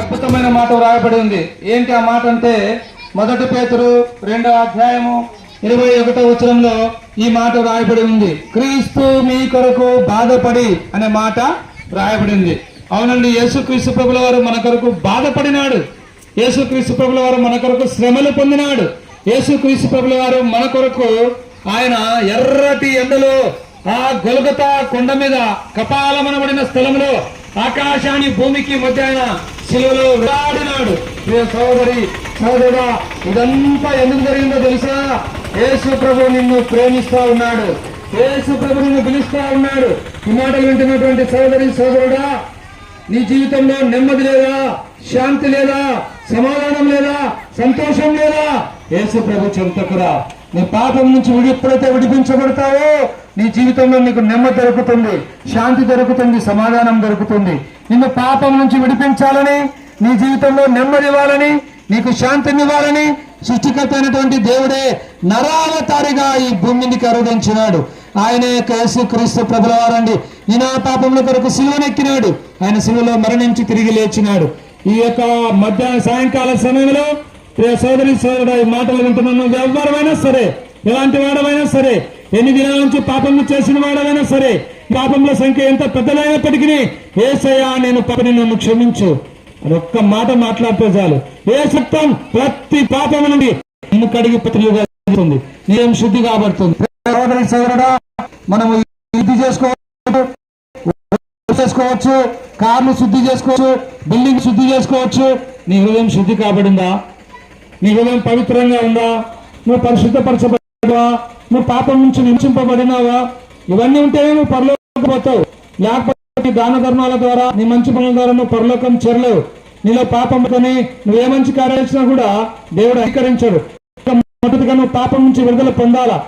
అద్భుతమైన మాట వ్రాయబడి ఉంది. ఏంటి ఆ మాట అంటే మొదటి పేతురు రెండో అధ్యాయము ఇరవై ఒకటో వచనంలో ఈ మాట రాయబడి ఉంది. క్రీస్తు మీ కొరకు బాధపడి అనే మాట రాయబడింది అవునండి యేసుక్రీస్తు ప్రభుల వారు మన కొరకు బాధపడినాడు. యేసుక్రీస్తు ప్రభుల వారు మన కొరకు శ్రమలు పొందినాడు. యేసుక్రీస్తు ప్రభుల వారు మన కొరకు ఆయన ఎర్రటి ఎండలో ఆ గొలగత కొండ మీద కపాలమనబడిన స్థలంలో ఆకాశాన్ని భూమికి మధ్య ఆయన శిలువలో వేలాడినాడు సోదరి సోదరుడా ఇదంతా ఎందుకు జరిగిందో తెలుసా? యేసు ప్రభు నిన్ను ప్రేమిస్తా ఉన్నాడు. యేసు ప్రభు నిన్ను పిలుస్తా ఉన్నాడు. ఈ మాటలు వింటున్నటువంటి సోదరి సోదరుడా నీ జీవితంలో నెమ్మది లేదా? శాంతి లేదా? సమాధానం లేదా? సంతోషం లేదా? యేసు ప్రభు చెంతకురా నీ పాపం నుంచి విడి ఎప్పుడైతే విడిపించబడతావో నీ జీవితంలో నీకు నెమ్మది దొరుకుతుంది శాంతి దొరుకుతుంది సమాధానం దొరుకుతుంది. నిన్ను పాపం నుంచి విడిపించాలని నీ జీవితంలో నెమ్మది ఇవ్వాలని నీకు శాంతినివ్వాలని సృష్టికర్త అయినటువంటి దేవుడే నరావతారిగా ఈ భూమిని కరుదించినాడు ఆయన యొక్క యేసు క్రీస్తు ప్రభులవారండి నేను ఆ నా పాపముల కొరకు సిలువనెక్కినాడు. ఆయన సిలువలో మరణించి తిరిగి లేచినాడు. ఈ యొక్క మధ్యాహ్న సాయంకాల సమయంలో ప్రియ సోదరి సోదరుడు ఈ మాటలు వింటున్నాను ఎవరైనా సరే ఎలాంటి వాడమైనా సరే ఎన్ని దినాల నుంచి పాపం చేసిన వాడమైనా సరే పాపముల సంఖ్య ఎంత పెద్దదైనప్పటికీ ఏసయ్యా నేను పాపని నన్ను క్షమించు. అని ఒక్క మాట మాట్లాడితే చాలు. ఏ సత్యం? ప్రతి పాపము నుండి నిన్ను కడిగి ప్రతిగా చేస్తుంది శుద్ధి కాబడుతుంది. సోదరి సోదరుడా మనము శుద్ధి చేసుకోవచ్చు చేసుకోవచ్చు కార్లు శుద్ధి చేసుకోవచ్చు బిల్డింగ్ శుద్ధి చేసుకోవచ్చు. నీ హృదయం శుద్ధి కాబడిందా? నీ హృదయం పవిత్రంగా ఉందా? నువ్వు పరిశుద్ధపరచబడ్డావా? నువ్వు పాపం నుంచి నిమిషింపబడినావా ఇవన్నీ ఉంటేనే నువ్వు పరలోకపోతావు లేకపోతే దాన ధర్మాల ద్వారా నీ మంచి పనుల ద్వారా నువ్వు పరలోకం చేరలేవు. నీలో పాపం కొని నువ్వు ఏ మంచి కార్యాలు కూడా దేవుడు అంగీకరించాడు. మొదటిగా నువ్వు పాపం నుంచి విడుదల పొందాలా?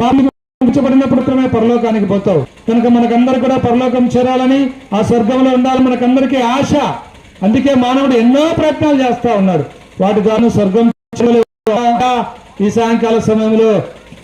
పాపం ఉంచబడినప్పుడు మాత్రమే పరలోకానికి పోతావు. కనుక మనకందరూ కూడా పరలోకం చేరాలని ఆ స్వర్గంలో ఉండాలి మనకందరికీ ఆశ. అందుకే మానవుడు ఎన్నో ప్రయత్నాలు చేస్తా ఉన్నాడు. వాటి ద్వారా స్వర్గం ఈ సాయంకాల సమయంలో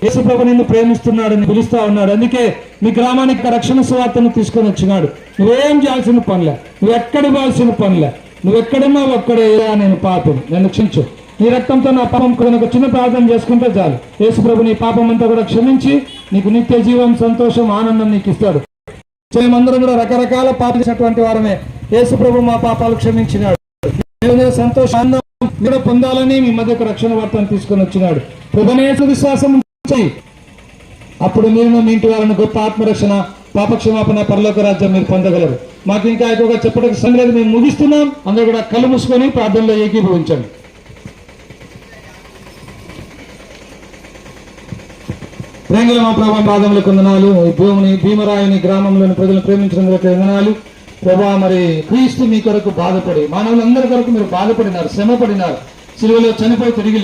యేసుప్రభు నిన్ను ప్రేమిస్తున్నాడని పిలుస్తా ఉన్నాడు. అందుకే మీ గ్రామానికి రక్షణ స్వార్థను తీసుకొని వచ్చినాడు. నువ్వేం చేయాల్సిన పనిలే? నువ్వు ఎక్కడ ఇవ్వాల్సిన పనిలే? నువ్వు ఎక్కడున్నావు ఒక్కడే నేను పాపం. నన్ను క్షించు నీ రక్తంతో నా పాపం కూడా ఒక చిన్న ప్రార్థన చేసుకుంటే చాలు. యేసుప్రభు నీ పాపం అంతా కూడా క్షమించి నీకు నిత్య జీవం సంతోషం ఆనందం నీకు ఇస్తాడు. మేమందరం కూడా రకరకాల పాపలు చేసినటువంటి వారమే. యేసుప్రభు మా పాపాలు క్షమించినాడు. సంతోషం మీరు పొందాలని మీ మధ్యకు రక్షణ వార్తను తీసుకొని వచ్చినాడు. ప్రభునేసు విశ్వాసం అప్పుడు మీరు మీ ఇంటి వారిని గొప్ప ఆత్మరక్షణ పాపక్షమాపణ పరలోక రాజ్యం మీరు పొందగలరు. మాకు ఇంకా ఎక్కువగా చెప్పడానికి సంగతి మేము ముగిస్తున్నాం. అందరూ కూడా కళ్ళు మూసుకొని ప్రార్థనలో ఏకీభవించండి. ప్రేంగుల మా ప్రభావం పాదములకు కొందనాలు భూమిని భీమరాయుని గ్రామంలోని ప్రజలను ప్రేమించడం వందనాలు. ప్రభా మరి క్రీస్తు మీ కొరకు బాధపడి మానవులందరి కొరకు మీరు బాధపడినారు శ్రమపడినారు. సిలువలో చనిపోయి తిరిగి